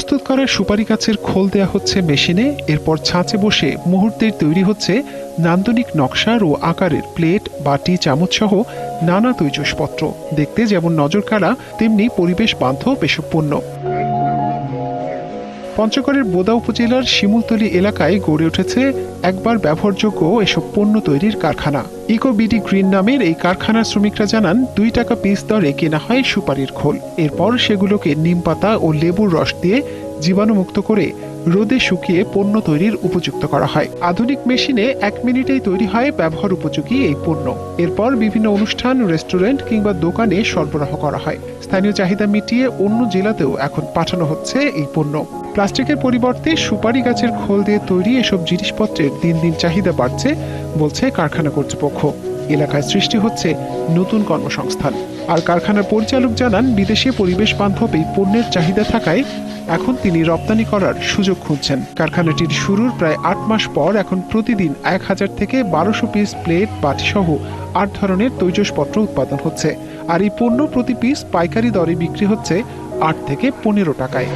প্রস্তুত করা সুপারি গাছের খোল দেয়া হচ্ছে মেশিনে। এরপর ছাঁচে বসে মুহূর্তের তৈরি হচ্ছে নান্দনিক নকশার ও আকারের প্লেট, বাটি চামচ সহ নানা তৈজসপত্র। দেখতে যেমন নজর কাড়া তেমনি পরিবেশ বান্ধব এসব পণ্য পঞ্চগড়ের বোদা উপজেলার শিমুলতলি এলাকায় গড়ে উঠেছে একবার ব্যবহারযোগ্য এসব পণ্য তৈরির কারখানা। ইকো বিডি গ্রিন নামের এই কারখানার শ্রমিকরা জানান, দুই টাকা পিস দরে কেনা হয় সুপারির খোল। এরপর সেগুলোকে নিমপাতা ও লেবুর রস দিয়ে জীবাণুমুক্ত করে রোদে শুকিয়ে পণ্য তৈরির উপযুক্ত করা হয়। আধুনিক মেশিনে এক মিনিটেই তৈরি হয় ব্যবহার উপযোগী এই পণ্য। এরপর বিভিন্ন অনুষ্ঠান, রেস্টুরেন্ট কিংবা দোকানে সরবরাহ করা হয়। স্থানীয় চাহিদা মিটিয়ে অন্য জেলাতেও এখন পাঠানো হচ্ছে এই পণ্য। প্লাস্টিকের পরিবর্তে সুপারি গাছের খোল দিয়ে তৈরি এসব জিনিসপত্রের দিন দিন চাহিদা বাড়ছে, বলছে কারখানা কর্তৃপক্ষ। এলাকায় সৃষ্টি হচ্ছে নতুন কর্মসংস্থান। আর কারখানার পরিচালক জানান, বিদেশে পরিবেশ বান্ধব এই পণ্যের চাহিদা থাকায় এখন তিনি রপ্তানি করার সুযোগ খুঁজছেন। কারখানাটির শুরুর প্রায় আট মাস পর এখন প্রতিদিন এক হাজার থেকে বারোশো পিস প্লেট বাটি সহ আট ধরনের তৈজসপত্র উৎপাদন হচ্ছে। আর এই পণ্য প্রতি পিস পাইকারি দরে বিক্রি হচ্ছে আট থেকে পনেরো টাকায়।